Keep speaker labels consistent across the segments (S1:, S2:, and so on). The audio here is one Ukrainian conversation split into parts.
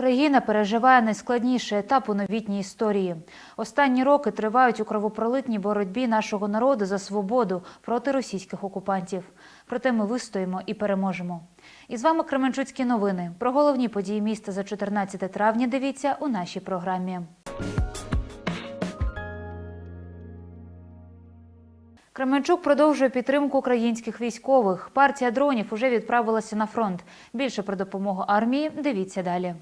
S1: Україна переживає найскладніший етап у новітній історії. Останні роки тривають у кровопролитній боротьбі нашого народу за свободу проти російських окупантів. Проте ми вистоїмо і переможемо. І з вами Кременчуцькі новини. Про головні події міста за 14 травня дивіться у нашій програмі. Кременчук продовжує підтримку українських військових. Партія дронів уже відправилася на фронт. Більше про допомогу армії дивіться далі.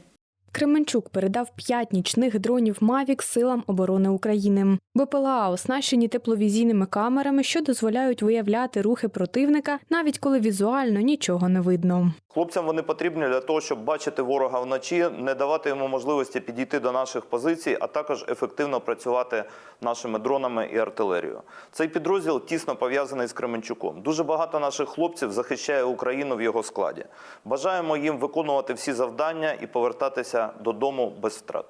S2: Кременчук передав п'ять нічних дронів Мавік силам оборони України. БПЛА оснащені тепловізійними камерами, що дозволяють виявляти рухи противника, навіть коли візуально нічого не видно.
S3: Хлопцям вони потрібні для того, щоб бачити ворога вночі, не давати йому можливості підійти до наших позицій, а також ефективно працювати нашими дронами і артилерією. Цей підрозділ тісно пов'язаний з Кременчуком. Дуже багато наших хлопців захищає Україну в його складі. Бажаємо їм виконувати всі завдання і повертатися додому без втрат.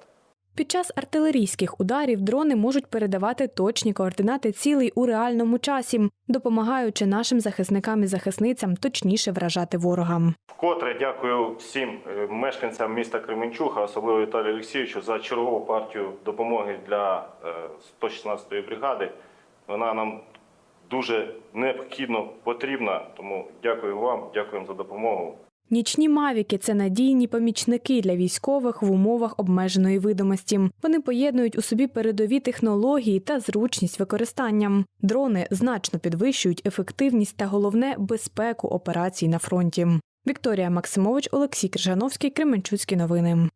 S2: Під час артилерійських ударів дрони можуть передавати точні координати цілей у реальному часі, допомагаючи нашим захисникам і захисницям точніше вражати ворога.
S4: Вкотре дякую всім е, мешканцям міста Кременчуга, особливо Віталію Олексійовичу, за чергову партію допомоги для е, 116-ї бригади. Вона нам дуже необхідно потрібна, тому дякую вам, дякуємо за допомогу.
S2: Нічні мавіки це надійні помічники для військових в умовах обмеженої видимості. Вони поєднують у собі передові технології та зручність використання. Дрони значно підвищують ефективність та головне безпеку операцій на фронті. Вікторія Максимович, Олексій Крижановський, Кременчуцькі новини.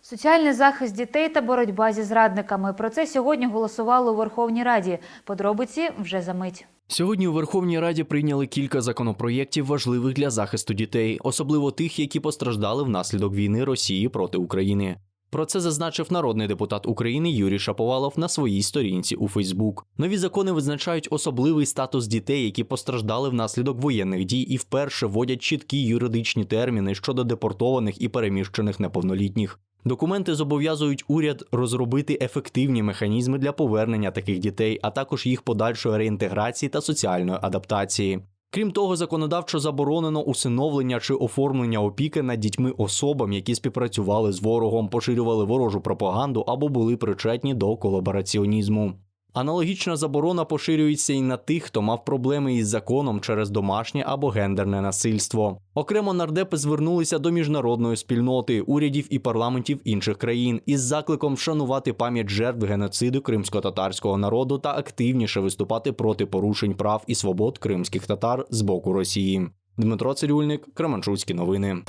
S1: Соціальний захист дітей та боротьба зі зрадниками. Про це сьогодні голосували у Верховній Раді. Подробиці вже за мить.
S5: Сьогодні у Верховній Раді прийняли кілька законопроєктів важливих для захисту дітей, особливо тих, які постраждали внаслідок війни Росії проти України. Про це зазначив народний депутат України Юрій Шаповалов на своїй сторінці у Фейсбук. Нові закони визначають особливий статус дітей, які постраждали внаслідок воєнних дій, і вперше вводять чіткі юридичні терміни щодо депортованих і переміщених неповнолітніх. Документи зобов'язують уряд розробити ефективні механізми для повернення таких дітей, а також їх подальшої реінтеграції та соціальної адаптації. Крім того, законодавчо заборонено усиновлення чи оформлення опіки над дітьми особам, які співпрацювали з ворогом, поширювали ворожу пропаганду або були причетні до колабораціонізму. Аналогічна заборона поширюється і на тих, хто мав проблеми із законом через домашнє або гендерне насильство. Окремо нардепи звернулися до міжнародної спільноти, урядів і парламентів інших країн із закликом вшанувати пам'ять жертв геноциду кримсько-татарського народу та активніше виступати проти порушень прав і свобод кримських татар з боку Росії. Дмитро Цирюльник, Кременчуцькі новини.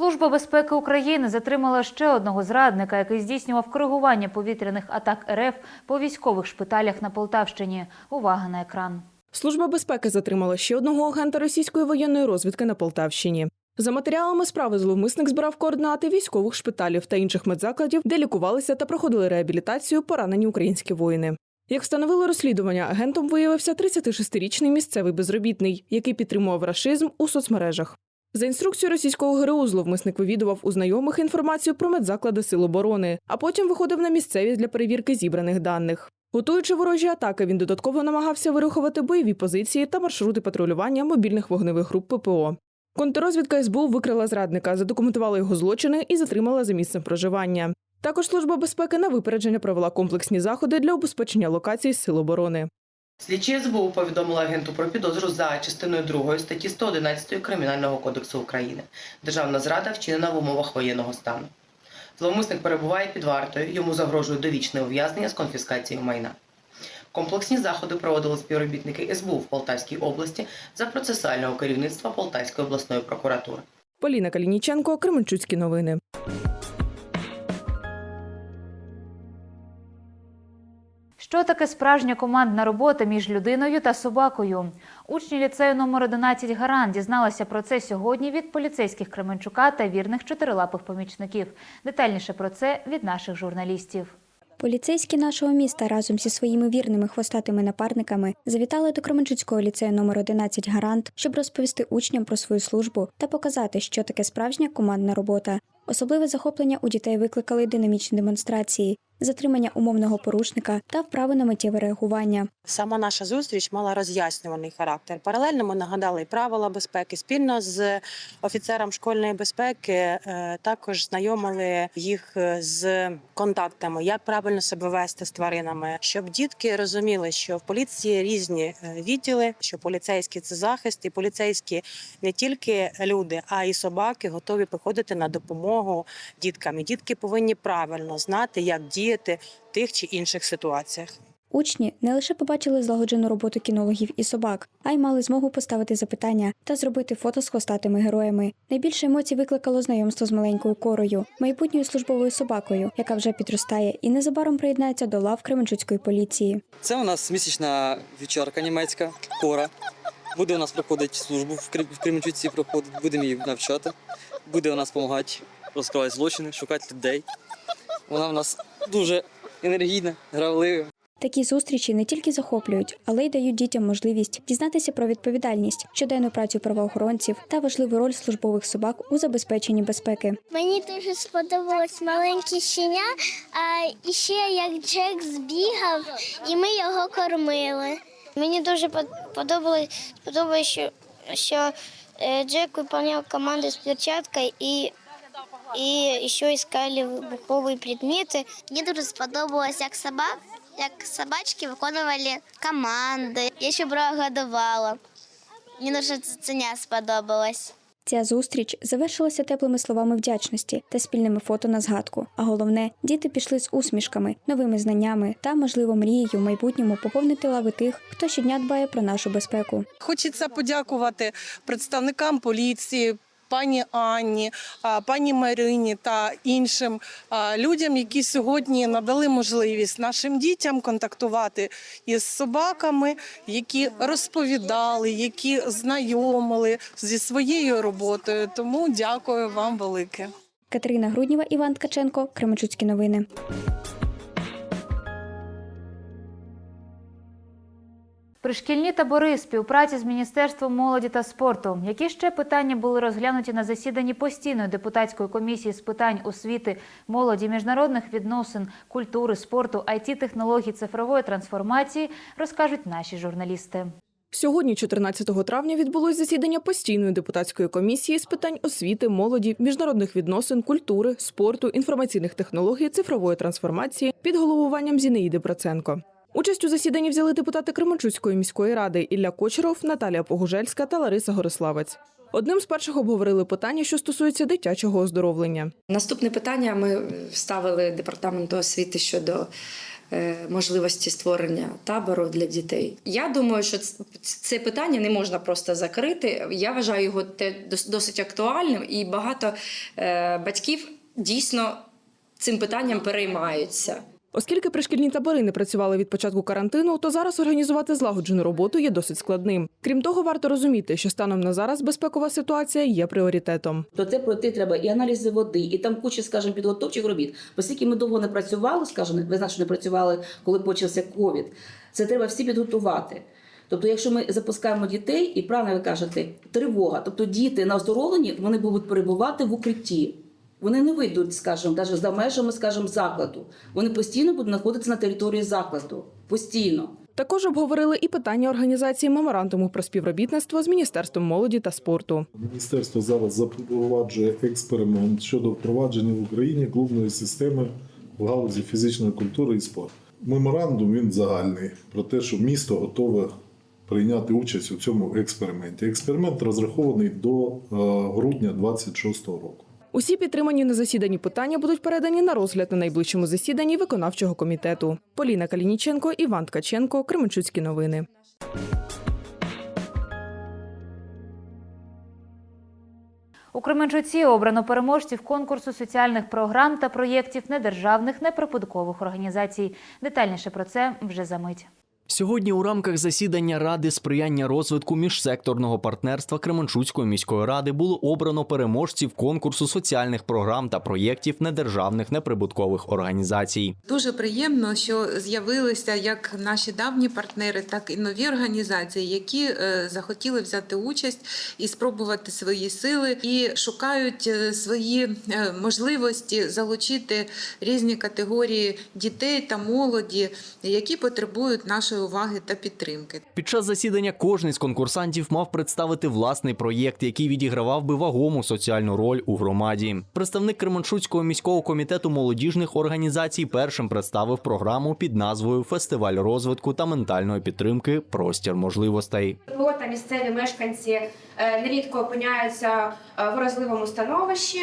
S1: Служба безпеки України затримала ще одного зрадника, який здійснював коригування повітряних атак РФ по військових шпиталях на Полтавщині. Увага на екран.
S6: Служба безпеки затримала ще одного агента російської воєнної розвідки на Полтавщині. За матеріалами справи зловмисник збирав координати військових шпиталів та інших медзакладів, де лікувалися та проходили реабілітацію поранені українські воїни. Як встановило розслідування, агентом виявився 36-річний місцевий безробітний, який підтримував рашизм у соцмережах. За інструкцією російського ГРУ зловмисник вивідував у знайомих інформацію про медзаклади Сил оборони, а потім виходив на місцевість для перевірки зібраних даних. Готуючи ворожі атаки, він додатково намагався вирухувати бойові позиції та маршрути патрулювання мобільних вогневих груп ППО. Контррозвідка СБУ викрила зрадника, задокументувала його злочини і затримала за місцем проживання. Також служба безпеки на випередження провела комплексні заходи для убезпечення локацій Сил оборони.
S7: Слідчі СБУ повідомили агенту про підозру за частиною 2 статті 111 Кримінального кодексу України. Державна зрада вчинена в умовах воєнного стану. Зловмисник перебуває під вартою, йому загрожує довічне ув'язнення з конфіскацією майна. Комплексні заходи проводили співробітники СБУ в Полтавській області за процесуального керівництва Полтавської обласної прокуратури.
S6: Поліна Калініченко, Кременчуцькі новини.
S1: Що таке справжня командна робота між людиною та собакою? Учні ліцею номер 11 Гаран дізналися про це сьогодні від поліцейських Кременчука та вірних чотирилапих помічників. Детальніше про це від наших журналістів.
S8: Поліцейські нашого міста разом зі своїми вірними хвостатими напарниками завітали до Кременчуцького ліцею номер 11 Гарант, щоб розповісти учням про свою службу та показати, що таке справжня командна робота. Особливе захоплення у дітей викликали динамічні демонстрації. затримання умовного порушника та вправи на миттєве реагування.
S9: Сама наша зустріч мала роз'яснюваний характер. Паралельно ми нагадали і правила безпеки спільно з офіцером школьної безпеки. е, Також знайомили їх е, з контактами, як правильно себе вести з тваринами, щоб дітки розуміли, що в поліції різні е, відділи, що поліцейські це захист, і поліцейські не тільки люди, а й собаки готові приходити на допомогу діткам. І дітки повинні правильно знати, як діяти в тих чи інших ситуаціях.
S8: Учні не лише побачили злагоджену роботу кінологів і собак, а й мали змогу поставити запитання та зробити фото з хвостатими героями. Найбільше емоцій викликало знайомство з маленькою корою, майбутньою службовою собакою, яка вже підростає і незабаром приєднається до лав Кременчуцької поліції.
S10: Це у нас місячна вівчарка німецька, кора. Буде у нас проходити службу в Крим- в Кременчуці, проходить, будемо її навчати. Буде у нас допомагати розкривати злочини, шукати людей. Вона у нас дуже енергійна, гравлива.
S8: Такі зустрічі не тільки захоплюють, але й дають дітям можливість дізнатися про відповідальність, щоденну працю правоохоронців та важливу роль службових собак у забезпеченні безпеки.
S11: Мені дуже сподобалось маленьке щеня, а ще як Джек збігав, і ми його кормили. Мені дуже под- подобалось, сподобалось, що, що е, Джек виконував команду з перчаткою і, і ще іскали вибухові предмети. Мені дуже сподобалось, як собак, як собачки виконували команди. Я ще брала годувала. Мені дуже це не сподобалось.
S8: Ця зустріч завершилася теплими словами вдячності та спільними фото на згадку. А головне, діти пішли з усмішками, новими знаннями та, можливо, мрією в майбутньому поповнити лави тих, хто щодня дбає про нашу безпеку.
S12: Хочеться подякувати представникам поліції. Пані Анні, пані Марині та іншим людям, які сьогодні надали можливість нашим дітям контактувати із собаками, які розповідали, які знайомили зі своєю роботою. Тому дякую вам велике.
S8: Катерина Грудніва, Іван Ткаченко, Кременчуцькі новини.
S1: Пришкільні табори співпраці з Міністерством молоді та спорту. Які ще питання були розглянуті на засіданні постійної депутатської комісії з питань освіти, молоді, міжнародних відносин, культури, спорту, it технологій, цифрової трансформації, розкажуть наші журналісти.
S6: Сьогодні, 14 травня, відбулось засідання постійної депутатської комісії з питань освіти, молоді, міжнародних відносин, культури, спорту, інформаційних технологій, цифрової трансформації під головуванням Зінеїди Проценко. Участь у засіданні взяли депутати Кременчуцької міської ради Ілля Кочеров, Наталія Погужельська та Лариса Гориславець. Одним з перших обговорили питання, що стосується дитячого оздоровлення.
S13: Наступне питання ми ставили департаменту освіти щодо е, можливості створення табору для дітей. Я думаю, що це питання не можна просто закрити. Я вважаю його досить актуальним, і багато е, батьків дійсно цим питанням переймаються.
S6: Оскільки пришкільні табори не працювали від початку карантину, то зараз організувати злагоджену роботу є досить складним. Крім того, варто розуміти, що станом на зараз безпекова ситуація є пріоритетом.
S14: то це пройти треба і аналізи води, і там куча, скажімо, підготовчих робіт. Оскільки ми довго не працювали, скажімо, ви знаєте, не працювали, коли почався ковід. Це треба всі підготувати. Тобто, якщо ми запускаємо дітей, і правильно ви кажете, тривога, тобто діти на оздоровленні вони будуть перебувати в укритті. Вони не вийдуть, скажімо, навіть за межами, скажімо, закладу. Вони постійно будуть знаходитися на території закладу. Постійно.
S6: Також обговорили і питання організації меморандуму про співробітництво з Міністерством молоді та спорту.
S15: Міністерство зараз запроваджує експеримент щодо впровадження в Україні клубної системи в галузі фізичної культури і спорту. Меморандум він загальний про те, що місто готове прийняти участь у цьому експерименті. Експеримент розрахований до е, грудня 2026 року.
S6: Усі підтримані на засіданні питання будуть передані на розгляд на найближчому засіданні виконавчого комітету. Поліна Калініченко, Іван Ткаченко, Кременчуцькі новини.
S1: У Кременчуці обрано переможців конкурсу соціальних програм та проєктів недержавних неприбуткових організацій. Детальніше про це вже за мить.
S5: Сьогодні у рамках засідання Ради сприяння розвитку міжсекторного партнерства Кременчуцької міської ради було обрано переможців конкурсу соціальних програм та проєктів недержавних неприбуткових організацій.
S16: Дуже приємно, що з'явилися як наші давні партнери, так і нові організації, які е, захотіли взяти участь і спробувати свої сили, і шукають е, свої е, можливості залучити різні категорії дітей та молоді, які потребують нашої уваги та підтримки.
S5: Під час засідання кожний з конкурсантів мав представити власний проєкт, який відігравав би вагому соціальну роль у громаді. Представник Кременчуцького міського комітету молодіжних організацій першим представив програму під назвою Фестиваль розвитку та ментальної підтримки Простір можливостей.
S17: Та місцеві мешканці е, нерідко опиняються е, в вразливому становищі.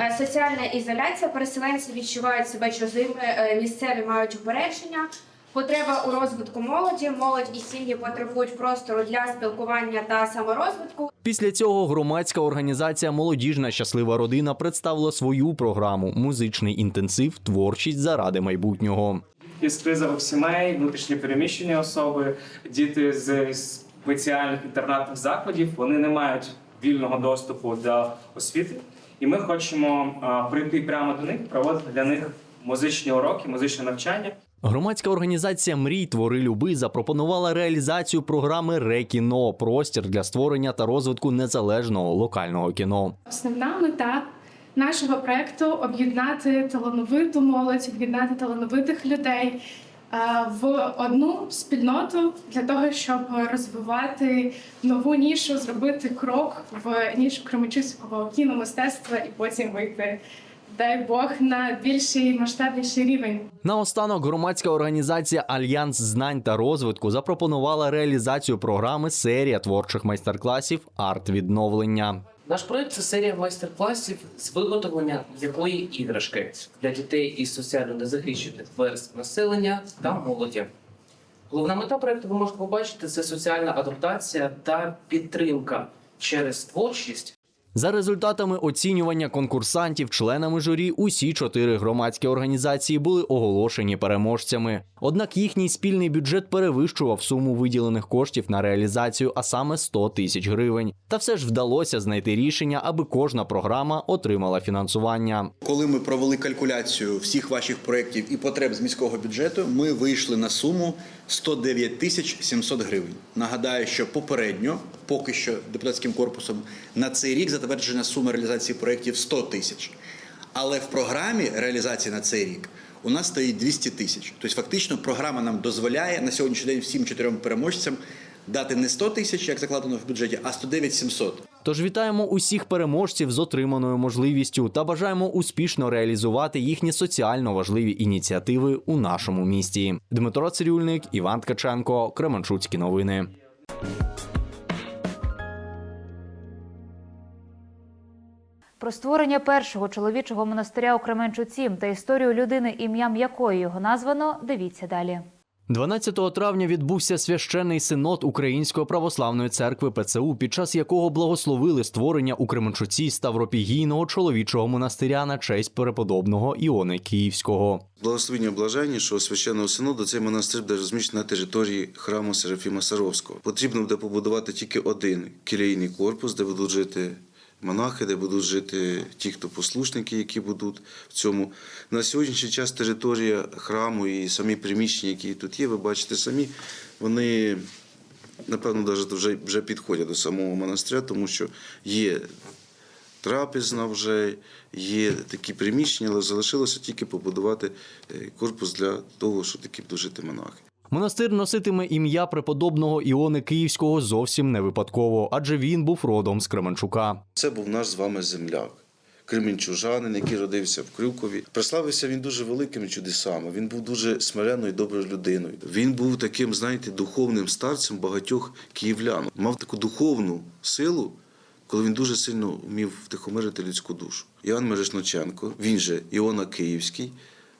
S17: Е, Соціальна ізоляція, переселенці відчувають себе чужими, місцеві мають упередження. Потреба у розвитку молоді, молодь і сім'ї потребують простору для спілкування та саморозвитку.
S5: Після цього громадська організація Молодіжна щаслива родина представила свою програму Музичний інтенсив Творчість заради майбутнього.
S18: із кризових сімей, внутрішньо переміщені особи, діти з спеціальних інтернатних закладів. Вони не мають вільного доступу до освіти, і ми хочемо прийти прямо до них, проводити для них музичні уроки, музичне навчання.
S5: Громадська організація Мрій Твори Люби запропонувала реалізацію програми Рекіно простір для створення та розвитку незалежного локального кіно.
S17: Основна мета нашого проекту об'єднати талановиту молодь, об'єднати талановитих людей е, в одну спільноту для того, щоб розвивати нову нішу, зробити крок в нішу кременчуцького кіномистецтва і потім вийти, дай Бог, на більший масштабніший рівень.
S5: Наостанок громадська організація Альянс знань та розвитку запропонувала реалізацію програми серія творчих майстер-класів Арт відновлення.
S19: Наш проект це серія майстер-класів з виготовлення якої іграшки для дітей із соціально незахищених верств населення та молоді. Головна мета проекту ви можете побачити це соціальна адаптація та підтримка через творчість
S5: За результатами оцінювання конкурсантів, членами журі, усі чотири громадські організації були оголошені переможцями. Однак їхній спільний бюджет перевищував суму виділених коштів на реалізацію, а саме 100 тисяч гривень. Та все ж вдалося знайти рішення, аби кожна програма отримала фінансування.
S20: Коли ми провели калькуляцію всіх ваших проєктів і потреб з міського бюджету, ми вийшли на суму 109 тисяч 700 гривень. Нагадаю, що попередньо, поки що депутатським корпусом, на цей рік затверджена сума реалізації проєктів 100 тисяч. Але в програмі реалізації на цей рік у нас стоїть 200 тисяч. Тобто, фактично, програма нам дозволяє на сьогоднішній день всім чотирьом переможцям дати не 100 тисяч, як закладено в бюджеті, а 109 700.
S5: Тож вітаємо усіх переможців з отриманою можливістю та бажаємо успішно реалізувати їхні соціально важливі ініціативи у нашому місті. Дмитро Цирюльник, Іван Ткаченко, Кременчуцькі новини.
S1: Про створення першого чоловічого монастиря у Кременчуці та історію людини, ім'ям якої його названо, дивіться далі.
S5: 12 травня відбувся священний синод Української православної церкви ПЦУ, під час якого благословили створення у Кременчуці ставропігійного чоловічого монастиря на честь преподобного Іони Київського.
S21: Благословення блаженнішого священного синоду цей монастир буде розміщений на території храму Серафіма Саровського. Потрібно буде побудувати тільки один келійний корпус, де будуть жити монахи, де будуть жити ті, хто послушники, які будуть в цьому. На сьогоднішній час територія храму і самі приміщення, які тут є, ви бачите самі, вони. Напевно, навіть вже, вже підходять до самого монастиря, тому що є трапезна вже, є такі приміщення, але залишилося тільки побудувати е, корпус для того, щоб будуть жити монахи.
S5: Монастир носитиме ім'я преподобного Іони Київського зовсім не випадково, адже він був родом з Кременчука.
S21: Це був наш з вами земляк. Кремінчужанин, який родився в Крюкові. Прославився він дуже великими чудесами. Він був дуже смиренною, доброю людиною. Він був таким, знаєте, духовним старцем багатьох київлян. Мав таку духовну силу, коли він дуже сильно вмів втихомирити людську душу. Іван Мерешноченко, він же Іона Київський,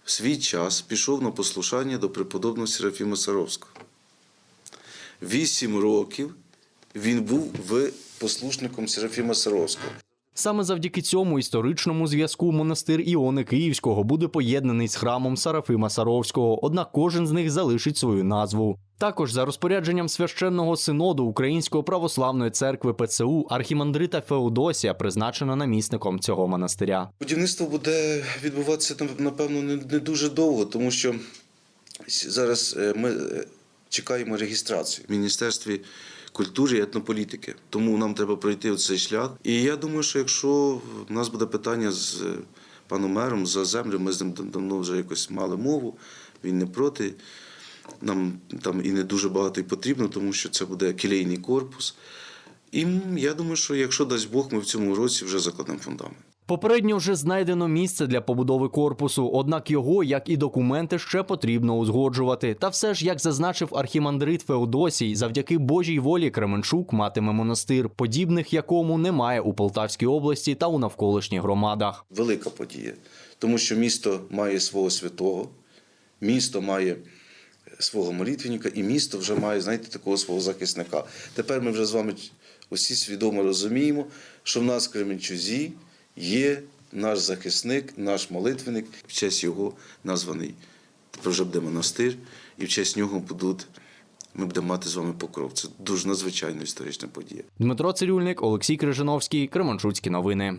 S21: в свій час пішов на послушання до преподобного Серафіма Саровського. Вісім років він був в послушником Серафіма Саровського.
S5: Саме завдяки цьому історичному зв'язку монастир Іони Київського буде поєднаний з храмом Сарафима Саровського, однак кожен з них залишить свою назву. Також за розпорядженням священного синоду Української православної церкви ПЦУ архімандрита Феодосія призначено намісником цього монастиря.
S21: Будівництво буде відбуватися там, напевно не, дуже довго, тому що зараз е, ми е, чекаємо реєстрації в Міністерстві культури і етнополітики. Тому нам треба пройти цей шлях. І я думаю, що якщо в нас буде питання з е, паном мером за землю, ми з ним давно вже якось мали мову, він не проти. Нам там і не дуже багато і потрібно, тому що це буде кілейний корпус. І я думаю, що якщо дасть Бог, ми в цьому році вже закладемо фундамент.
S5: Попередньо вже знайдено місце для побудови корпусу, однак його, як і документи, ще потрібно узгоджувати. Та все ж, як зазначив архімандрит Феодосій, завдяки Божій волі Кременчук матиме монастир, подібних якому немає у Полтавській області та у навколишніх громадах.
S21: велика подія, тому що місто має свого святого, місто має свого молитвенника, і місто вже має, знаєте, такого свого захисника. Тепер ми вже з вами усі свідомо розуміємо, що в нас в Кременчузі є наш захисник, наш молитвенник, в честь його названий. Тепер вже буде монастир, і в честь нього будуть. Ми будемо мати з вами покров. Це дуже надзвичайна історична подія.
S5: Дмитро Цирюльник, Олексій Крижановський, Кременчуцькі новини.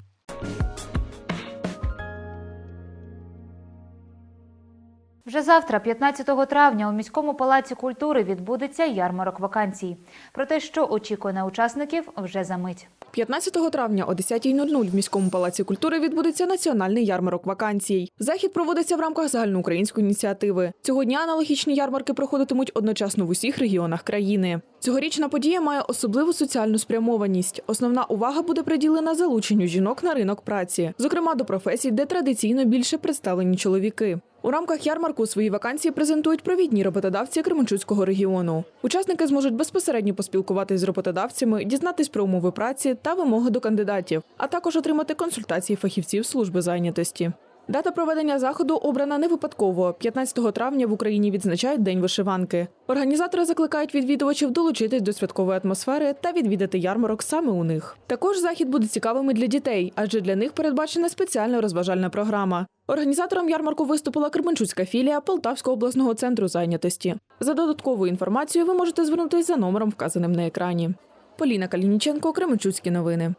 S1: Вже завтра, 15 травня, у міському палаці культури відбудеться ярмарок вакансій. Про те, що очікує на учасників, вже за мить.
S6: 15 травня о 10.00 в міському палаці культури відбудеться національний ярмарок вакансій. Захід проводиться в рамках загальноукраїнської ініціативи. Цього дня аналогічні ярмарки проходитимуть одночасно в усіх регіонах країни. Цьогорічна подія має особливу соціальну спрямованість. Основна увага буде приділена залученню жінок на ринок праці, зокрема до професій, де традиційно більше представлені чоловіки. У рамках ярмарку свої вакансії презентують провідні роботодавці Кременчуцького регіону. Учасники зможуть безпосередньо поспілкуватись з роботодавцями, дізнатись про умови праці та вимоги до кандидатів, а також отримати консультації фахівців служби зайнятості. Дата проведення заходу обрана не випадково. 15 травня в Україні відзначають День вишиванки. Організатори закликають відвідувачів долучитись до святкової атмосфери та відвідати ярмарок саме у них. Також захід буде цікавим і для дітей, адже для них передбачена спеціальна розважальна програма. Організатором ярмарку виступила Кременчуцька філія Полтавського обласного центру зайнятості. За додатковою інформацією ви можете звернутися за номером, вказаним на екрані. Поліна Калініченко, Кременчуцькі новини.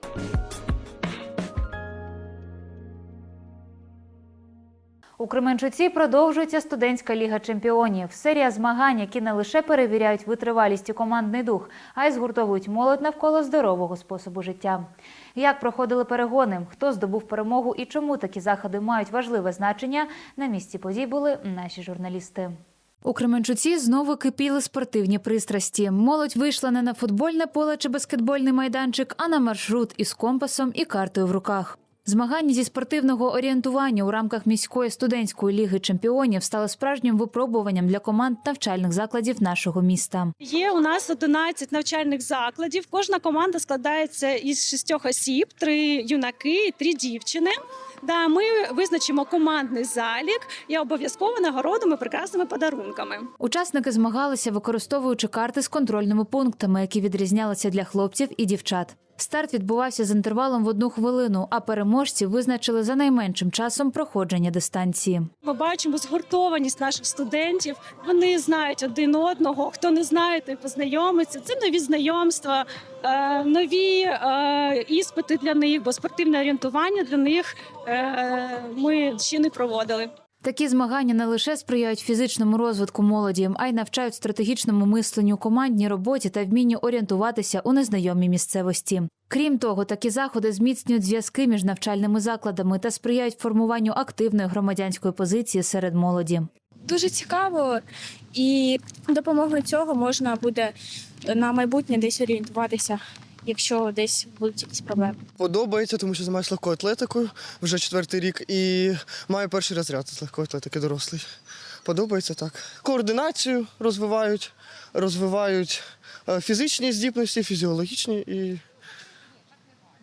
S1: У Кременчуці продовжується студентська ліга чемпіонів. Серія змагань, які не лише перевіряють витривалість і командний дух, а й згуртовують молодь навколо здорового способу життя. Як проходили перегони, хто здобув перемогу і чому такі заходи мають важливе значення, на місці подій були наші журналісти. У Кременчуці знову кипіли спортивні пристрасті. Молодь вийшла не на футбольне поле чи баскетбольний майданчик, а на маршрут із компасом і картою в руках. Змагання зі спортивного орієнтування у рамках міської студентської ліги чемпіонів стали справжнім випробуванням для команд навчальних закладів нашого міста.
S22: Є у нас 11 навчальних закладів. Кожна команда складається із шістьох осіб: три юнаки і три дівчини. Да, ми визначимо командний залік і обов'язково нагородимо прекрасними подарунками.
S1: Учасники змагалися, використовуючи карти з контрольними пунктами, які відрізнялися для хлопців і дівчат. Старт відбувався з інтервалом в одну хвилину, а переможці визначили за найменшим часом проходження дистанції.
S22: Ми бачимо згуртованість наших студентів. Вони знають один одного. Хто не знає, той познайомиться. Це нові знайомства, е, нові е, іспити для них, бо спортивне орієнтування для них е, ми ще не проводили.
S1: Такі змагання не лише сприяють фізичному розвитку молоді, а й навчають стратегічному мисленню, командній роботі та вмінню орієнтуватися у незнайомій місцевості. Крім того, такі заходи зміцнюють зв'язки між навчальними закладами та сприяють формуванню активної громадянської позиції серед молоді.
S23: Дуже цікаво, і допомогою цього можна буде на майбутнє десь орієнтуватися, якщо десь будуть якісь проблеми.
S24: Подобається, тому що займаюся легкою атлетикою вже четвертий рік і маю перший розряд з легкої атлетики дорослий. Подобається так. Координацію розвивають, розвивають е, фізичні здібності, фізіологічні і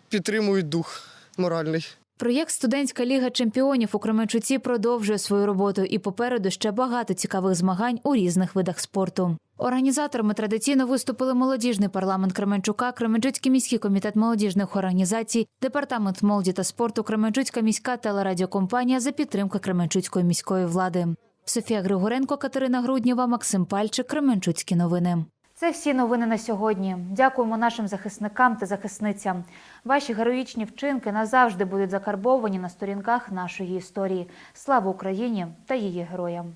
S24: підтримують дух моральний.
S1: Проєкт Студентська ліга чемпіонів у Кременчуці продовжує свою роботу і попереду ще багато цікавих змагань у різних видах спорту. Організаторами традиційно виступили молодіжний парламент Кременчука, Кременчуцький міський комітет молодіжних організацій, департамент молоді та спорту, Кременчуцька міська телерадіокомпанія за підтримки Кременчуцької міської влади. Софія Григоренко, Катерина Груднєва, Максим Пальчик, Кременчуцькі новини. Це всі новини на сьогодні. Дякуємо нашим захисникам та захисницям. Ваші героїчні вчинки назавжди будуть закарбовані на сторінках нашої історії. Слава Україні та її героям!